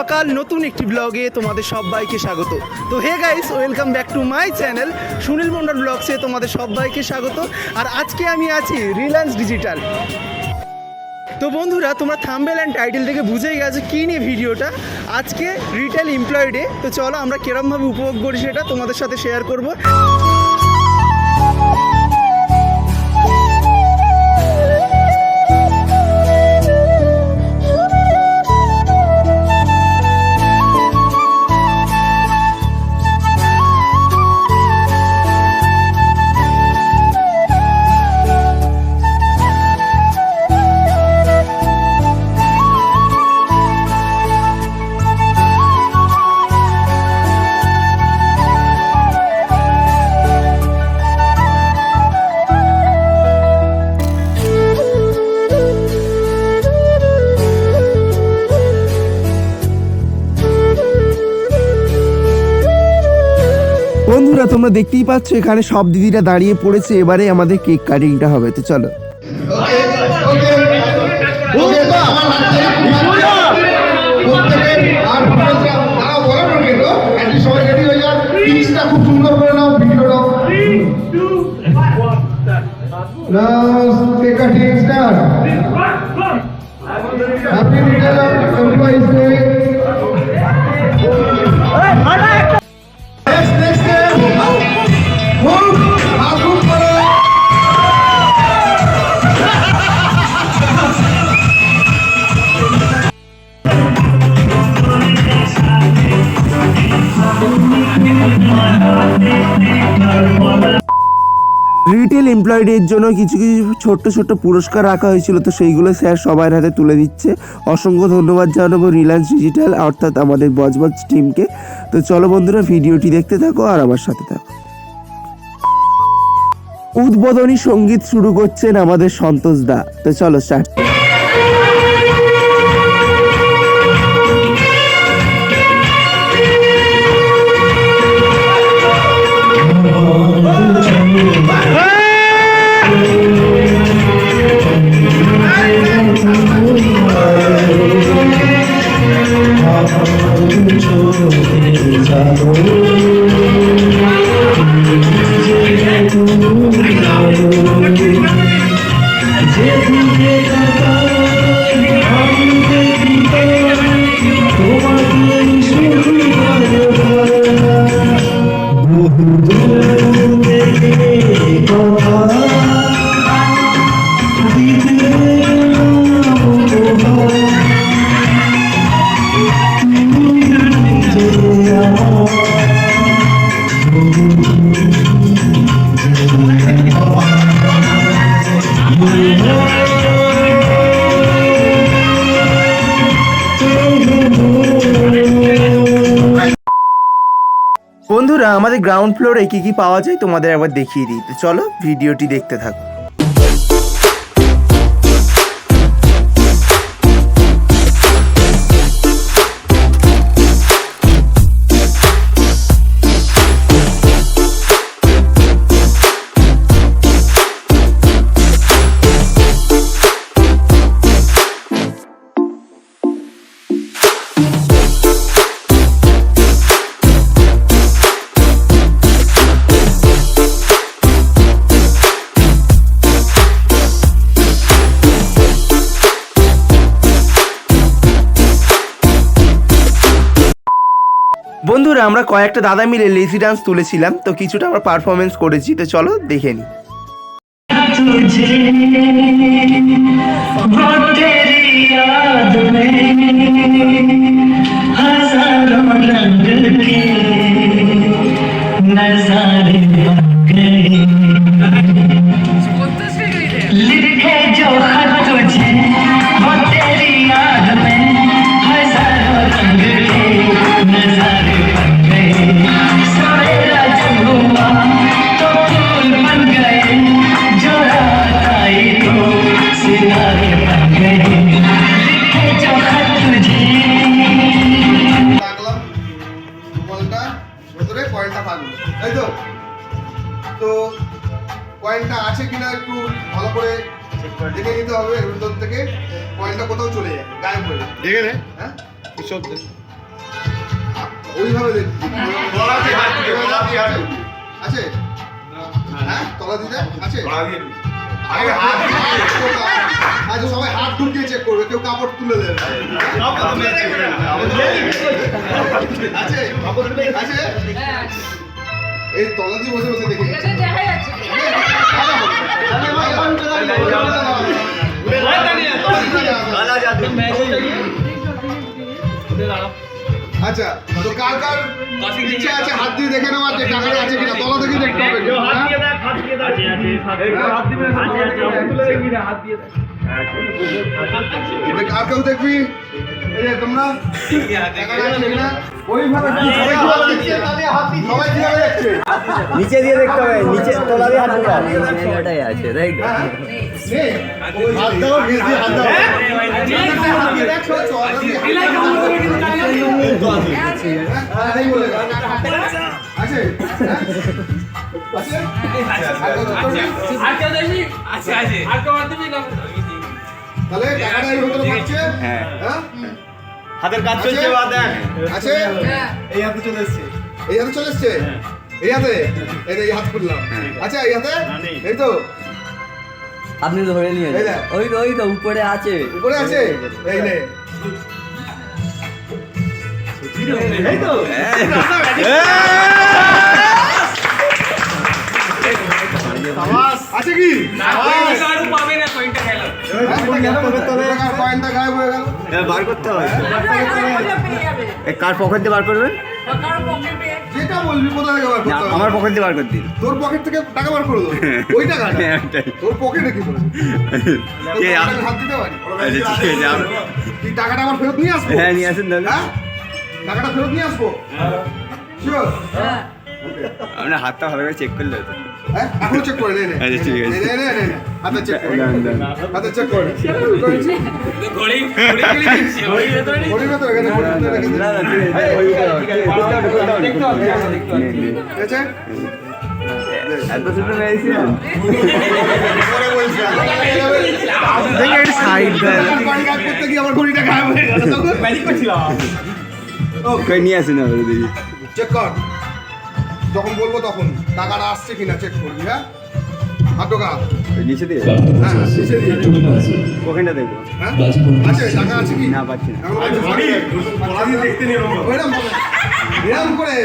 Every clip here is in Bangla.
সকাল নতুন একটি ব্লগে তোমাদের সবাইকে স্বাগত। তো hey guys welcome back to my channel Sunil Mondal ব্লগসে তোমাদের সবাইকে স্বাগত। আর আজকে আমি আছি রিলায়েন্স ডিজিটাল তো বন্ধুরা, তোমরা থাম্বেল অ্যান্ড টাইটেল থেকে বুঝেই গেছো কী নিয়ে ভিডিওটা। আজকে রিটেল এমপ্লয় ডে তো চলো আমরা কিরমভাবে উপভোগ করি সেটা তোমাদের সাথে শেয়ার করব। বন্ধুরা, তোমরা দেখতেই পাচ্ছ, এখানে সব দিদিরা দাঁড়িয়ে পড়েছে। এবারে আমাদের কেক কাটিংটা হবে, তো চলো। খুব সুন্দর করে নাও ভিডিওটা রিটেল এমপ্লয়িদের জন্য কিছু কিছু ছোট্ট ছোট্ট পুরস্কার রাখা হয়েছিল, তো সেইগুলো স্যার সবার হাতে তুলে দিচ্ছে। অসংখ্য ধন্যবাদ জানাব রিলায়েন্স ডিজিটাল অর্থাৎ আমাদের বজবজ টিমকে তো চলো বন্ধুরা, ভিডিওটি দেখতে থাকো আর আমার সাথে থাকো। উদ্বোধনী সংগীত শুরু করছেন আমাদের সন্তোষ দা। তো চলো স্টার্ট বন্ধুরা আমাদের গ্রাউন্ড ফ্লোরে কি কি পাওয়া যায় তোমাদের একবার দেখিয়ে দিই। তো চলো ভিডিওটি দেখতে থাকো। বন্ধুরা আমরা কয়েকটা দাদা মিলে লেজি ডান্স তুলেছিলাম। তো কিছুটা আমরা পারফরমেন্স করেছি। তো চলো দেখে নিই হয়ে? যায় দেখে নে হ্যাঁ সব ওইভাবে দেখছি আছে? হ্যাঁ? তলা দিতে আছে? আচ্ছা সবাই হাত ঢুকিয়ে চেক করবে। কেউ কাপড় তুলে দেবে। আছে? আছে? এই তলা দিয়ে বসে বসে দেখে। আচ্ছা তো কার কার ইচ্ছা আছে হাত দিয়ে দেখে নেওয়ার যে টাকাটা আছে কিনা তলা থেকে দেখতে হবে। কার কেউ দেখবি? এই যে তোমরা? আছে সবাই কীভাবে দেখছে নিচে দিয়ে দেখতে হবে নিচে তোলা দিয়ে হাত ঢোকা ওটাই আছে তাই হ্যাঁ, হ্যাঁ? হ্যাঁ। হ্যাঁ? হাতের কাজ চলছে, বা দেখ আছে? এই হাতে চলে এসছে। এই হাতে চলে এসছে? এই হাতে? এই হাত খুললাম। আচ্ছা এই হাতে? এই তো? আপনি ধরে নিয়ে ওই তো ওই তো উপরে আছে। উপরে আছে? এই নে। এই তো। আছে কি? হয়ে গেল। বার করতে হবে। কার পকেট দিয়ে বার করবেন? বলবি কোথা থেকে বার করতে আমার পকেট থেকে বার করে দিন তোর পকেট থেকে টাকা বার করে দেবো। ওই টাকাটা? হ্যাঁ, তোর পকেটে কি করে? হাত দিতে পারি? আচ্ছা ঠিক আছে আপ- তুই টাকাটা আমার ফেরত নিয়ে আসব? হ্যাঁ নিয়ে আসেন তাহলে হ্যাঁ? টাকাটা ফেরত নিয়ে আসব? শিওর হ্যাঁ। আপনার হাতটা ভালো করে চেক করলে হতো। হ্যাঁ? এখনও চেক করে নে নে। আচ্ছা, ঠিক আছে। নে নে নে নে হাতে চেক করে দাঁড়ান, দাঁড়ান। হাতে চেক করে ঘড়ির ভেতরে এখানে ঘড়ির ভেতরে রেখে দে। না, না, ঠিক আছে। ওই, ঠিক আছে, করতে হবে, দেখতে হবে। নে, নে। ঠিক আছে? এত ছোট মেরেছি পরে বলছি দেখে একটু সাইড দেয় করতে গিয়ে আমার ঘড়িটা গায়েব হয়ে গেল তখন। ম্যাজিক করছিলাম কই নিয়ে আসেন না দেখি চেক কর। যখন বলব তখন টাকাটা আসছে কিনা চেক করবি হ্যাঁ? হাত ঢোকা ওই নিচে দিয়ে? হ্যাঁ নিচে দিয়ে। ওখানটা দেখব। হ্যাঁ? আছে টাকা আছে কি? না পাচ্ছি দেখতে এরকম করে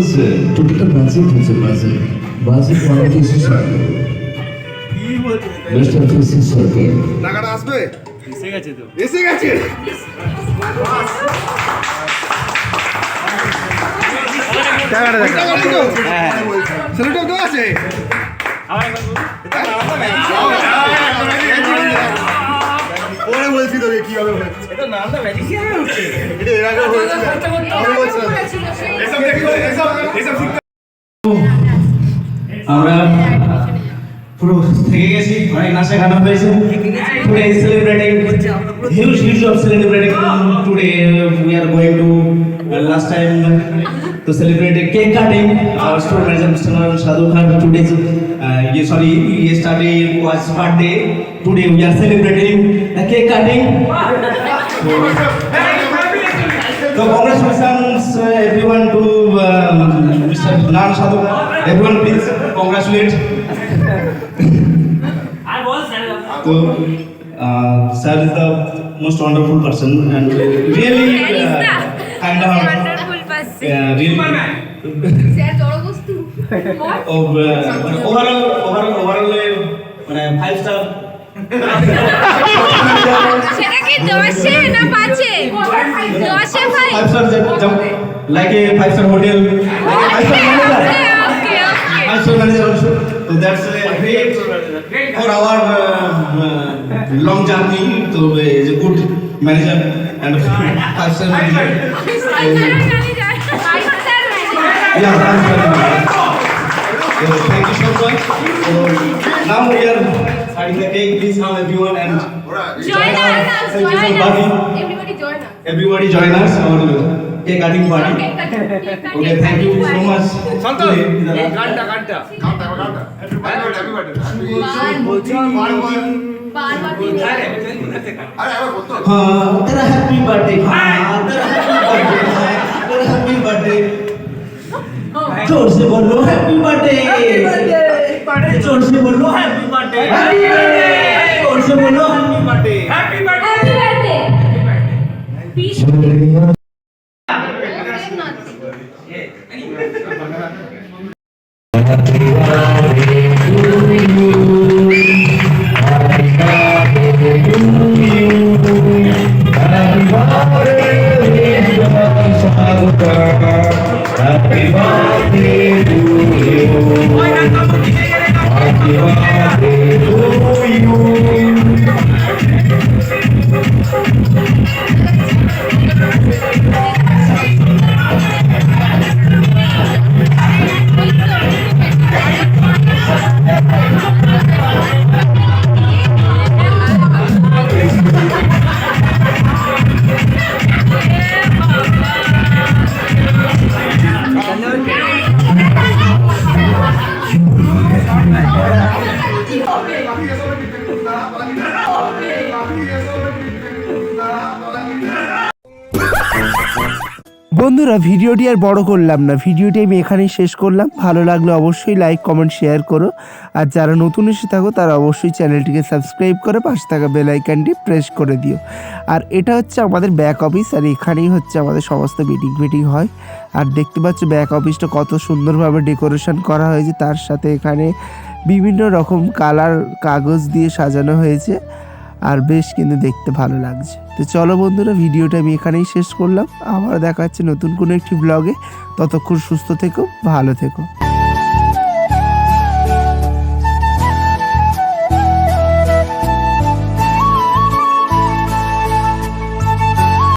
আছে। টোটালটা বাজেট মানে কি টাকাটা আসবে? এসে গেছে তো। এসে গেছে? টাকাটা দেখা। হ্যাঁ। সেলোটেপ তো আছে? পরে বলছি তোকে কি হবে এটা নামটা ম্যাজিশিয়ান এটা এর আগে হয়েছিল আমি বলছিলাম এসব দেখো এসব এসব আমরা পুরো থেকে গেছি অনেক নাচা গানা হয়েছে today celebrating huge huge of celebrating today we are going to last time celebrate a cake cutting our store manager Mr. Naran Sadhu Khan today's uh, yeah, sorry yesterday was birthday today we are celebrating the cake cutting so, so congratulations uh, everyone to um, uh, sir is the most wonderful person and really uh, kind of wonderful uh, really sir uh, overall overall overall uh, মানে five star সেটা কি দশে না পাঁচে দশে ভাই five star যে- যেমন like a five star hotel national manager also. So that's a great, great for our uh, uh, long journey. So is a good manager and person. manager. yeah, thanks so thank you so much. So now we are starting the cake. Please come everyone and join us. Join us. Join us. Everybody join us. Everybody join us. Our cake cutting party. Okay, thank you so much. Santosh Yeah. গানটা গানটা গানটা গানটা হ্যাপি বার্থডে হ্যাপি বার্থডে আরে আবার বলতো हाँ तेरा हैप्पी बर्थडे हाँ तेरा हैप्पी बर्थडे हाँ तेरा हैप्पी बर्थडे जोर से बोलो हैप्पी बर्थडे जोर से बोलो हैप्पी बर्थडे जोर से बोलो हैप्पी बर्थडे happy birthday বন্ধুরা, ভিডিওটি আর বড় করলাম না। ভিডিওটি আমি এখানেই শেষ করলাম। ভালো লাগলে অবশ্যই লাইক, কমেন্ট, শেয়ার করো। আর যারা নতুন এসে থাকো, তারা অবশ্যই চ্যানেলটিকে সাবস্ক্রাইব করে পাশে থাকা বেল আইকনটি প্রেস করে দিও। আর এটা হচ্ছে আমাদের ব্যাক অফিস আর এখানেই হচ্ছে আমাদের সমস্ত মিটিং মিটিং হয়। আর দেখতে পাচ্ছ ব্যাক অফিসটা কত সুন্দরভাবে ডেকোরেশন করা হয়েছে। তার সাথে এখানে বিভিন্ন রকম কালার কাগজ দিয়ে সাজানো হয়েছে। আর বেশ কিন্তু দেখতে ভালো লাগছে। তো চলো বন্ধুরা, ভিডিওটা আমি এখানেই শেষ করলাম। আবার দেখা হচ্ছে নতুন কোনো একটি ব্লগে ততক্ষণ সুস্থ থেকো, ভালো থেকো।